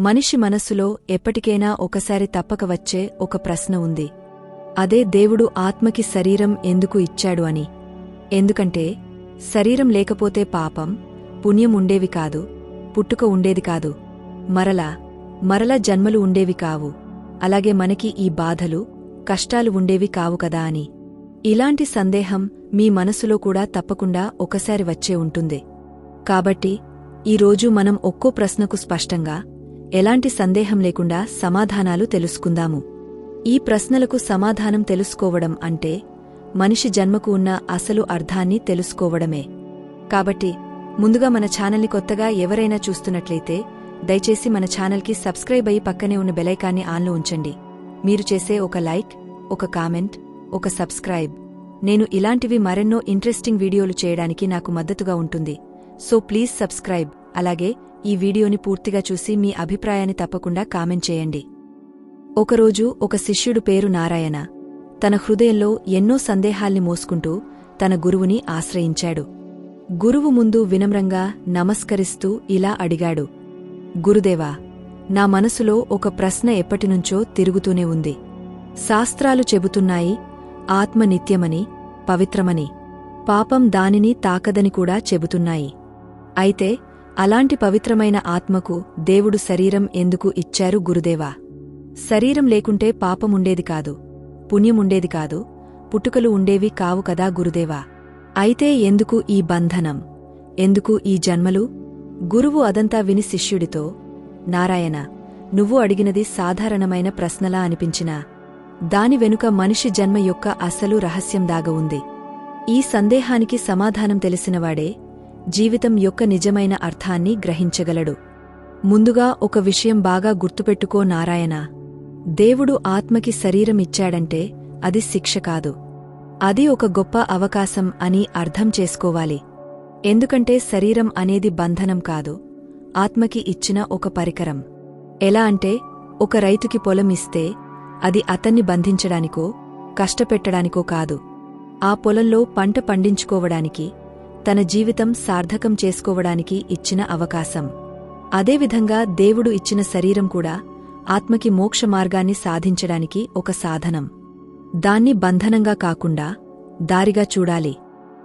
మనిషి మనస్సులో ఎప్పటికైనా ఒకసారి తప్పక వచ్చే ఒక ప్రశ్న ఉంది. అదే దేవుడు ఆత్మకి శరీరం ఎందుకు ఇచ్చాడు అని. ఎందుకంటే శరీరం లేకపోతే పాపం పుణ్యం ఉండేవి కాదు పుట్టుక ఉండేది కాదు. మరలా మరల జన్మలు ఉండేవి కావు. అలాగే మనకి ఈ బాధలు కష్టాలు ఉండేవి కావు కదా అని. ఇలాంటి సందేహం మీ మనసులో కూడా తప్పకుండా ఒకసారి వచ్చే ఉంటుంది. కాబట్టి ఈరోజు మనం ఒక్కో ప్రశ్నకు స్పష్టంగా ఎలాంటి సందేహం లేకుండా సమాధానాలు తెలుసుకుందాము. ఈ ప్రశ్నలకు సమాధానం తెలుసుకోవడం అంటే మనిషి జన్మకు ఉన్న అసలు అర్థాన్ని తెలుసుకోవడమే. కాబట్టి ముందుగా మన ఛానల్ని కొత్తగా ఎవరైనా చూస్తున్నట్లయితే దయచేసి మన ఛానల్కి సబ్స్క్రైబ్ అయ్యి పక్కనే ఉన్న బెలైకాన్ని ఆన్లో ఉంచండి. మీరు చేసే ఒక లైక్ ఒక కామెంట్ ఒక సబ్స్క్రైబ్. నేను ఇలాంటివి మరెన్నో ఇంట్రెస్టింగ్ వీడియోలు చేయడానికి నాకు మద్దతుగా ఉంటుంది. So please subscribe. అలాగే ఈ వీడియోని పూర్తిగా చూసి మీ అభిప్రాయాన్ని తప్పకుండా కామెంట్ చేయండి. ఒకరోజు ఒక శిష్యుడు పేరు నారాయణ. తన హృదయంలో ఎన్నో సందేహాల్ని మోసుకుంటూ తన గురువుని ఆశ్రయించాడు. గురువు ముందు వినమ్రంగా నమస్కరిస్తూ ఇలా అడిగాడు. గురుదేవా నా మనసులో ఒక ప్రశ్న ఎప్పటినుంచో తిరుగుతూనే ఉంది. శాస్త్రాలు చెబుతున్నాయి ఆత్మ నిత్యమని పవిత్రమని. పాపం దానిని తాకదని కూడా చెబుతున్నాయి. అయితే అలాంటి పవిత్రమైన ఆత్మకు దేవుడు శరీరం ఎందుకు ఇచ్చారు గురుదేవా? శరీరం లేకుంటే పాపముండేది కాదు పుణ్యముండేది కాదు పుట్టుకలు ఉండేవి కావు కదా గురుదేవా? అయితే ఎందుకు ఈ బంధనం? ఎందుకు ఈ జన్మలు? గురువు అదంతా విని శిష్యుడితో నారాయణ నువ్వు అడిగినది సాధారణమైన ప్రశ్నలా అనిపించినా దాని వెనుక మనిషి జన్మ యొక్క అసలు రహస్యం దాగ ఉంది. ఈ సందేహానికి సమాధానం తెలిసినవాడే జీవితం యొక్క నిజమైన అర్థాన్ని గ్రహించగలడు. ముందుగా ఒక విషయం బాగా గుర్తుపెట్టుకో నారాయణ. దేవుడు ఆత్మకి శరీరం ఇచ్చాడంటే అది శిక్ష కాదు. అది ఒక గొప్ప అవకాశం అని అర్థం చేసుకోవాలి. ఎందుకంటే శరీరం అనేది బంధనం కాదు ఆత్మకి ఇచ్చిన ఒక పరికరం. ఎలా అంటే ఒక రైతుకి పొలం ఇస్తే అది అతన్ని బంధించడానికో కష్టపెట్టడానికో కాదు. ఆ పొలంలో పంట పండించుకోవడానికి తన జీవితం సార్థకం చేసుకోవడానికి ఇచ్చిన అవకాశం. అదేవిధంగా దేవుడు ఇచ్చిన శరీరం కూడా ఆత్మకి మోక్ష మార్గాన్ని సాధించడానికి ఒక సాధనం. దాన్ని బంధనంగా కాకుండా దారిగా చూడాలి.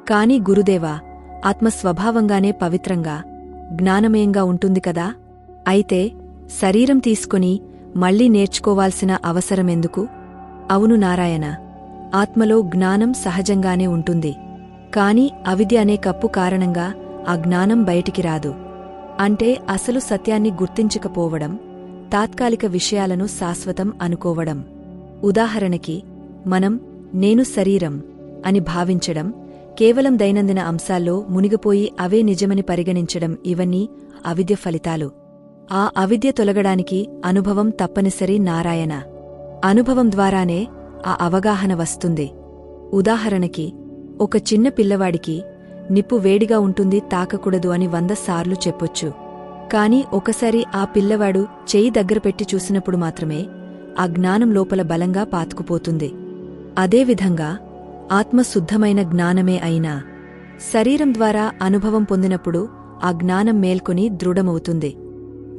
కాని గురుదేవా ఆత్మ స్వభావంగానే పవిత్రంగా జ్ఞానమయంగా ఉంటుంది కదా? అయితే శరీరం తీసుకొని మళ్ళీ నేర్చుకోవాల్సిన అవసరమెందుకు? అవును నారాయణ ఆత్మలో జ్ఞానం సహజంగానే ఉంటుంది. కాని అవిద్య అనే కప్పు కారణంగా ఆ జ్ఞానం బయటికి రాదు. అంటే అసలు సత్యాన్ని గుర్తించకపోవడం తాత్కాలిక విషయాలను శాశ్వతం అనుకోవడం. ఉదాహరణకి మనం నేను శరీరం అని భావించడం కేవలం దైనందిన అంశాల్లో మునిగిపోయి అవే నిజమని పరిగణించడం ఇవన్నీ అవిద్య ఫలితాలు. ఆ అవిద్య తొలగడానికి అనుభవం తప్పనిసరి నారాయణ. అనుభవం ద్వారానే ఆ అవగాహన వస్తుంది. ఉదాహరణకి ఒక చిన్న పిల్లవాడికి నిప్పు వేడిగా ఉంటుంది తాకకూడదు అని వంద సార్లు చెప్పొచ్చు. కాని ఒకసారి ఆ పిల్లవాడు చెయ్యి దగ్గర పెట్టి చూసినప్పుడు మాత్రమే ఆ జ్ఞానం లోపల బలంగా పాతుకుపోతుంది. అదేవిధంగా ఆత్మ శుద్ధమైన జ్ఞానమే అయినా శరీరం ద్వారా అనుభవం పొందినప్పుడు ఆ జ్ఞానం మేల్కొని దృఢమవుతుంది.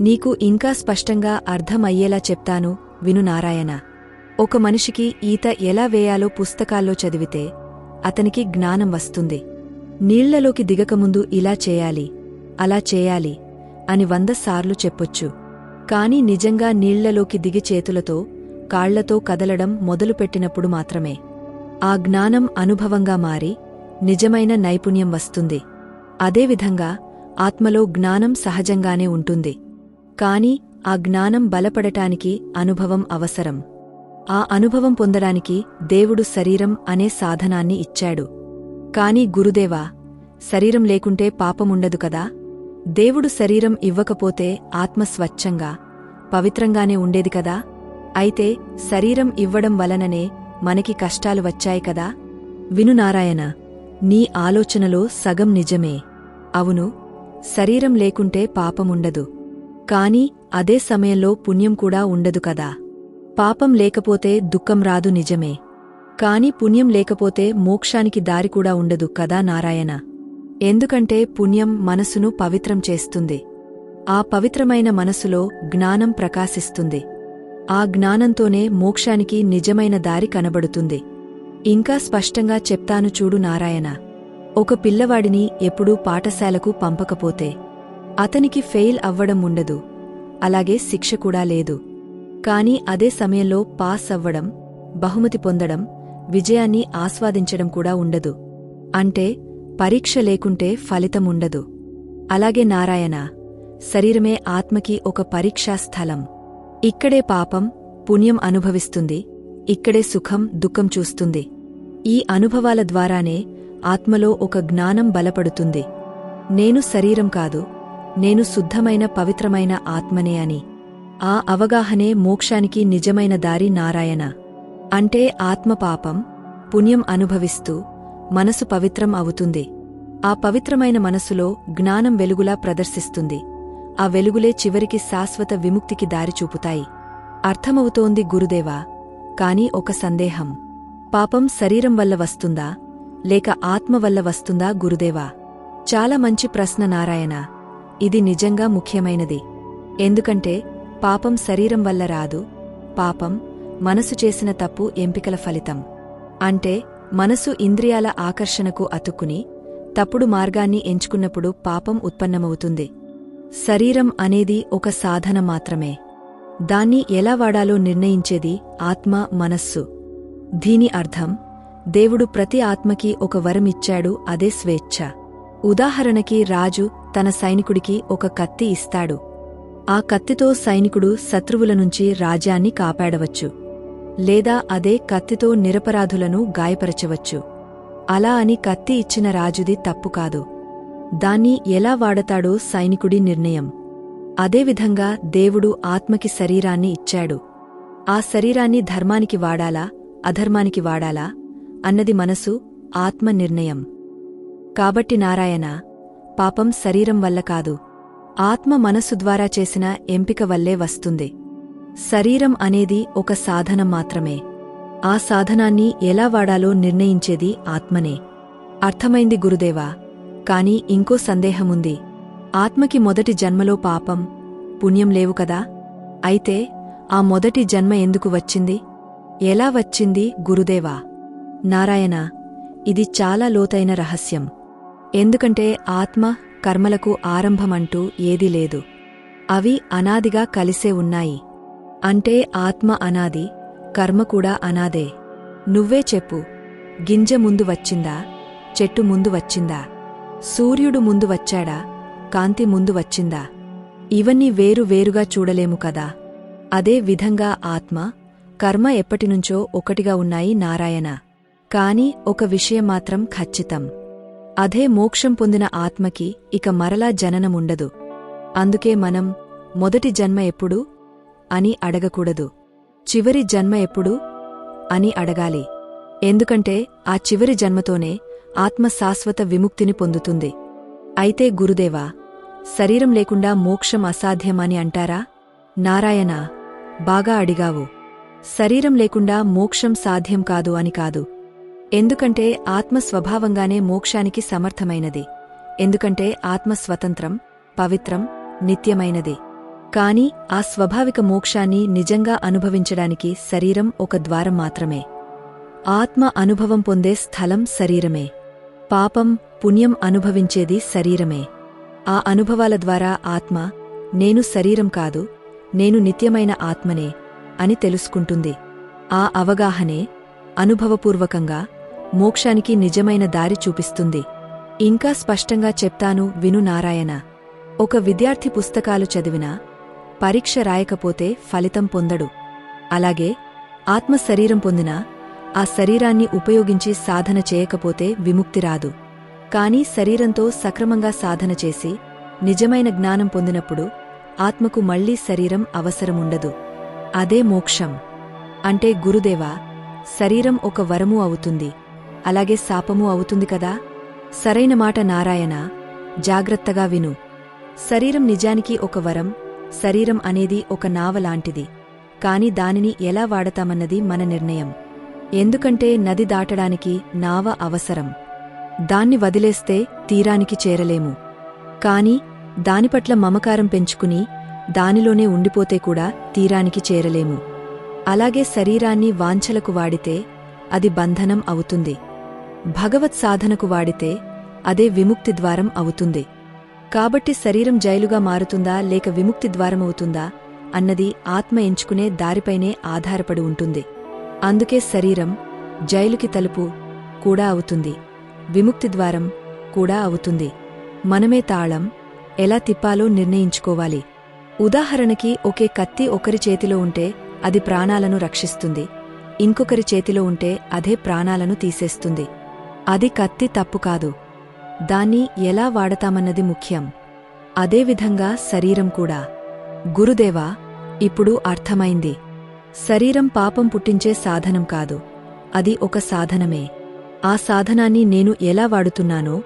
నీకు ఇంకా స్పష్టంగా అర్థమయ్యేలా చెప్తాను విను నారాయణ. ఒక మనిషికి ఈత ఎలా వేయాలో పుస్తకాల్లో చదివితే అతనికి జ్ఞానం వస్తుంది. నీళ్ళలోకి దిగకముందు ఇలా చేయాలి అలా చేయాలి అని వంద సార్లు చెప్పొచ్చు. కాని నిజంగా నీళ్ళలోకి దిగి చేతులతో కాళ్ళతో కదలడం మొదలుపెట్టినప్పుడు మాత్రమే. ఆ జ్ఞానం అనుభవంగా మారి నిజమైన నైపుణ్యం వస్తుంది. అదేవిధంగా ఆత్మలో జ్ఞానం సహజంగానే ఉంటుంది. కాని ఆ జ్ఞానం బలపడటానికి అనుభవం అవసరం. ఆ అనుభవం పొందడానికి దేవుడు శరీరం అనే సాధనాన్ని ఇచ్చాడు. కాని గురుదేవా శరీరం లేకుంటే పాపముండదు కదా? దేవుడు శరీరం ఇవ్వకపోతే ఆత్మ స్వచ్ఛంగా పవిత్రంగానే ఉండేది కదా? అయితే శరీరం ఇవ్వడం వలననే మనకి కష్టాలు వచ్చాయి కదా? విను నారాయణ నీ ఆలోచనలో సగం నిజమే. అవును శరీరం లేకుంటే పాపముండదు. కాని అదే సమయంలో పుణ్యం కూడా ఉండదు కదా? పాపం లేకపోతే దుఃఖం రాదు నిజమే. కాని పుణ్యం లేకపోతే మోక్షానికి దారి కూడా ఉండదు కదా నారాయణ. ఎందుకంటే పుణ్యం మనసును పవిత్రం చేస్తుంది. ఆ పవిత్రమైన మనసులో జ్ఞానం ప్రకాశిస్తుంది. ఆ జ్ఞానంతోనే మోక్షానికి నిజమైన దారి కనబడుతుంది. ఇంకా స్పష్టంగా చెప్తాను చూడు నారాయణ. ఒక పిల్లవాడిని ఎప్పుడూ పాఠశాలకు పంపకపోతే అతనికి ఫెయిల్ అవ్వడం ఉండదు. అలాగే శిక్ష కూడా లేదు. కాని అదే సమయంలో పాస్ అవ్వడం బహుమతి పొందడం విజయాన్ని ఆస్వాదించడం కూడా ఉండదు. అంటే పరీక్ష లేకుంటే ఫలితముండదు అలాగే నారాయణ శరీరమే ఆత్మకి ఒక పరీక్షా స్థలం. ఇక్కడే పాపం పుణ్యం అనుభవిస్తుంది ఇక్కడే సుఖం దుఃఖం చూస్తుంది. ఈ అనుభవాల ద్వారానే ఆత్మలో ఒక జ్ఞానం బలపడుతుంది. నేను శరీరం కాదు నేను శుద్ధమైన పవిత్రమైన ఆత్మనే అని. ఆ అవగాహనే మోక్షానికి నిజమైన దారి నారాయణ. అంటే ఆత్మ పాపం పుణ్యం అనుభవిస్తూ మనసు పవిత్రం అవుతుంది. ఆ పవిత్రమైన మనసులో జ్ఞానం వెలుగులా ప్రదర్శిస్తుంది. ఆ వెలుగులే చివరికి శాశ్వత విముక్తికి దారి చూపుతాయి. అర్థమవుతోంది గురుదేవా కాని ఒక సందేహం. పాపం శరీరం వల్ల వస్తుందా లేక ఆత్మ వల్ల వస్తుందా గురుదేవా? చాలా మంచి ప్రశ్న నారాయణ. ఇది నిజంగా ముఖ్యమైనది. ఎందుకంటే పాపం శరీరం వల్ల రాదు. పాపం మనసు చేసిన తప్పు ఎంపికల ఫలితం. అంటే మనసు ఇంద్రియాల ఆకర్షణకు అతుక్కుని తప్పుడు మార్గాన్ని ఎంచుకున్నప్పుడు పాపం ఉత్పన్నమవుతుంది. శరీరం అనేది ఒక సాధన మాత్రమే. దాన్ని ఎలా వాడాలో నిర్ణయించేది ఆత్మ మనస్సు. దీని అర్థం దేవుడు ప్రతి ఆత్మకి ఒక వరమిచ్చాడు అదే స్వేచ్ఛ. ఉదాహరణకి రాజు తన సైనికుడికి ఒక కత్తి ఇస్తాడు. ఆ కత్తితో సైనికుడు శత్రువుల నుంచి రాజ్యాన్ని కాపాడవచ్చు. లేదా అదే కత్తితో నిరపరాధులను గాయపరచవచ్చు. అలా అని కత్తి ఇచ్చిన రాజుది తప్పు కాదు. దాన్ని ఎలా వాడతాడో సైనికుడి నిర్ణయం. అదేవిధంగా దేవుడు ఆత్మకి శరీరాన్ని ఇచ్చాడు. ఆ శరీరాన్ని ధర్మానికి వాడాలా అధర్మానికి వాడాలా అన్నది మనసు ఆత్మ నిర్ణయం. కాబట్టి నారాయణ పాపం శరీరం వల్ల కాదు. ఆత్మ మనస్సు ద్వారా చేసిన ఎంపిక వల్లే వస్తుంది. శరీరం అనేది ఒక సాధనం మాత్రమే. ఆ సాధనాన్ని ఎలా వాడాలో నిర్ణయించేది ఆత్మనే. అర్థమైంది గురుదేవా. కాని ఇంకో సందేహముంది. ఆత్మకి మొదటి జన్మలో పాపం పుణ్యం లేవు కదా? అయితే ఆ మొదటి జన్మ ఎందుకు వచ్చింది? ఎలా వచ్చింది గురుదేవా? నారాయణ ఇది చాలా లోతైన రహస్యం. ఎందుకంటే ఆత్మ కర్మలకు ఆరంభమంటూ ఏదీ లేదు. అవి అనాదిగా కలిసే ఉన్నాయి. అంటే ఆత్మ అనాది కర్మ కూడా అనాదే. నువ్వే చెప్పు. గింజ ముందు వచ్చిందా? చెట్టు ముందు వచ్చిందా? సూర్యుడు ముందు వచ్చాడా? కాంతి ముందు వచ్చిందా? ఇవన్నీ వేరు వేరుగా చూడలేము కదా. అదే విధంగా ఆత్మ కర్మ ఎప్పటినుంచో ఒకటిగా ఉన్నాయి నారాయణ. కాని ఒక విషయం మాత్రం ఖచ్చితం. అదే మోక్షం పొందిన ఆత్మకి ఇక మరలా జననముండదు. అందుకే మనం మొదటి జన్మ ఎప్పుడు? అని అడగకూడదు. చివరి జన్మ ఎప్పుడు? అని అడగాలి. ఎందుకంటే ఆ చివరి జన్మతోనే ఆత్మ శాశ్వత విముక్తిని పొందుతుంది. అయితే గురుదేవా శరీరం లేకుండా మోక్షం అసాధ్యమని అంటారా? నారాయణ బాగా అడిగావు. శరీరం లేకుండా మోక్షం సాధ్యం కాదు అని కాదు. ఎందుకంటే ఆత్మ స్వభావంగానే మోక్షానికి సమర్థమైనది. ఎందుకంటే ఆత్మ స్వతంత్రం పవిత్రం నిత్యమైనది. కాని ఆ స్వభావిక మోక్షాన్ని నిజంగా అనుభవించడానికి శరీరం ఒక ద్వారం మాత్రమే. ఆత్మ అనుభవం పొందే స్థలం శరీరమే. పాపం పుణ్యం అనుభవించేది శరీరమే. ఆ అనుభవాల ద్వారా ఆత్మ నేను శరీరం కాదు నేను నిత్యమైన ఆత్మనే అని తెలుసుకుంటుంది. ఆ అవగాహనే అనుభవపూర్వకంగా మోక్షానికి నిజమైన దారి చూపిస్తుంది. ఇంకా స్పష్టంగా చెప్తాను విను నారాయణ. ఒక విద్యార్థి పుస్తకాలు చదివినా పరీక్ష రాయకపోతే ఫలితం పొందడు. అలాగే ఆత్మ శరీరం పొందినా ఆ శరీరాన్ని ఉపయోగించి సాధన చేయకపోతే విముక్తి రాదు. కాని శరీరంతో సక్రమంగా సాధన చేసి నిజమైన జ్ఞానం పొందినప్పుడు ఆత్మకు మళ్ళీ శరీరం అవసరముండదు. అదే మోక్షం. అంటే గురుదేవా శరీరం ఒక వరము అవుతుంది. అలాగే శాపము అవుతుంది కదా? సరైన మాట నారాయణ జాగ్రత్తగా విను. శరీరం నిజానికి ఒక వరం శరీరం అనేది ఒక నావలాంటిది కాని దానిని ఎలా వాడతామన్నది మన నిర్ణయం. ఎందుకంటే నది దాటడానికి నావ అవసరం. దాన్ని వదిలేస్తే తీరానికి చేరలేము. కాని దానిపట్ల మమకారం పెంచుకుని దానిలోనే ఉండిపోతే కూడా తీరానికి చేరలేము. అలాగే శరీరాన్ని వాంఛలకు వాడితే అది బంధనం అవుతుంది. భగవత్ సాధనకు వాడితే అదే విముక్తి ద్వారం అవుతుంది. కాబట్టి శరీరం జైలుగా మారుతుందా లేక విముక్తి ద్వారమవుతుందా అన్నది ఆత్మ ఎంచుకునే దారిపైనే ఆధారపడి ఉంటుంది. అందుకే శరీరం జైలుకి తలుపు కూడా అవుతుంది. విముక్తి ద్వారం కూడా అవుతుంది. మనమే తాళం ఎలా తిప్పాలో నిర్ణయించుకోవాలి. ఉదాహరణకి ఒకే కత్తి ఒకరి చేతిలో ఉంటే అది ప్రాణాలను రక్షిస్తుంది. ఇంకొకరి చేతిలో ఉంటే అదే ప్రాణాలను తీసేస్తుంది. అది కత్తి తప్పు కాదు. దాన్ని ఎలా వాడతామన్నది ముఖ్యం. అదేవిధంగా శరీరం కూడా. గురుదేవా ఇప్పుడు అర్థమైంది. శరీరం పాపం పుట్టించే సాధనం కాదు. అది ఒక సాధనమే. ఆ సాధనాన్ని నేను ఎలా వాడుతున్నానో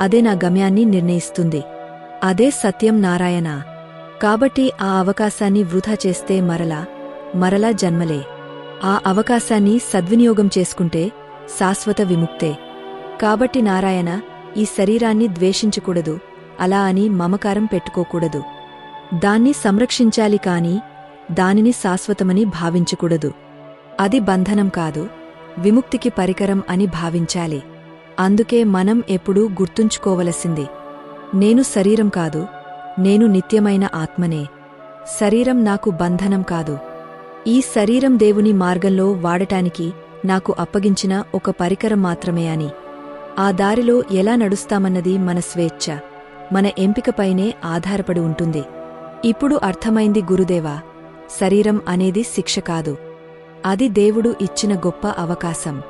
అదే నా గమ్యాన్ని నిర్ణయిస్తుంది. అదే సత్యం నారాయణ. కాబట్టి ఆ అవకాశాన్ని వృధా చేస్తే మరలా మరలా జన్మలే. ఆ అవకాశాన్ని సద్వినియోగం చేసుకుంటే శాశ్వత విముక్తే. కాబట్టి నారాయణ ఈ శరీరాన్ని ద్వేషించకూడదు. అలా అని మమకారం పెట్టుకోకూడదు. దాన్ని సంరక్షించాలి కాని దానిని శాశ్వతమని భావించకూడదు. అది బంధనం కాదు విముక్తికి పరికరం అని భావించాలి. అందుకే మనం ఎప్పుడూ గుర్తుంచుకోవలసింది నేను శరీరం కాదు నేను నిత్యమైన ఆత్మనే. శరీరం నాకు బంధనం కాదు. ఈ శరీరం దేవుని మార్గంలో వాడటానికి నాకు అప్పగించిన ఒక పరికరం మాత్రమే అని. ఆ దారిలో ఎలా నడుస్తామన్నది మన స్వేచ్ఛ. మన ఎంపికపైనే ఆధారపడి ఉంటుంది. ఇప్పుడు అర్థమైంది గురుదేవా శరీరం అనేది శిక్ష కాదు. అది దేవుడు ఇచ్చిన గొప్ప అవకాశం.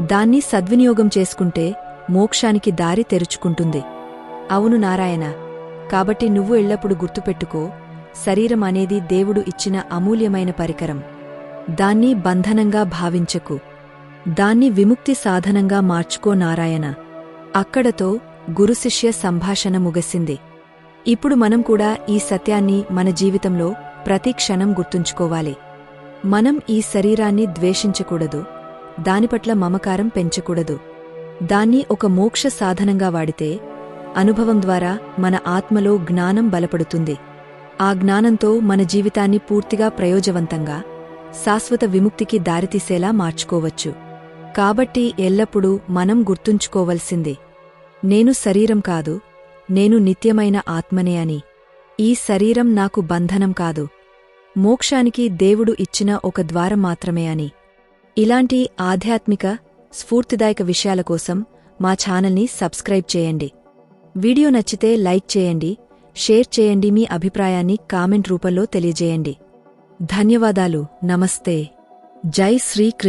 దాన్ని సద్వినియోగం చేసుకుంటే మోక్షానికి దారి తెరుచుకుంటుంది. అవును నారాయణ కాబట్టి నువ్వు ఎల్లప్పుడు గుర్తుపెట్టుకో శరీరం అనేది దేవుడు ఇచ్చిన అమూల్యమైన పరికరం. దాన్ని బంధనంగా భావించకు. దాన్ని విముక్తి సాధనంగా మార్చుకో నారాయణ. అక్కడతో గురుశిష్య సంభాషణ ముగసింది. ఇప్పుడు మనం కూడా ఈ సత్యాన్ని మన జీవితంలో ప్రతి క్షణం గుర్తుంచుకోవాలి. మనం ఈ శరీరాన్ని ద్వేషించకూడదు. దానిపట్ల మమకారం పెంచకూడదు. దాన్ని ఒక మోక్ష సాధనంగా వాడితే అనుభవం ద్వారా మన ఆత్మలో జ్ఞానం బలపడుతుంది. ఆ జ్ఞానంతో మన జీవితాన్ని పూర్తిగా ప్రయోజవంతంగా శాశ్వత విముక్తికి దారితీసేలా మార్చుకోవచ్చు. కాబట్టి ఎల్లప్పుడూ మనం గుర్తుంచుకోవలసింది. నేను శరీరం కాదు నేను నిత్యమైన ఆత్మనే అని. ఈ శరీరం నాకు బంధనం కాదు. మోక్షానికి దేవుడు ఇచ్చిన ఒక ద్వారం మాత్రమే అని. ఇలాంటి ఆధ్యాత్మిక స్ఫూర్తిదాయక విషయాల కోసం మా ఛానల్ని సబ్స్క్రైబ్ చేయండి. వీడియో నచ్చితే లైక్ చేయండి షేర్ చేయండి మీ అభిప్రాయాన్ని కామెంట్ రూపంలో తెలియజేయండి. ధన్యవాదాలు నమస్తే. జై శ్రీకృష్ణ.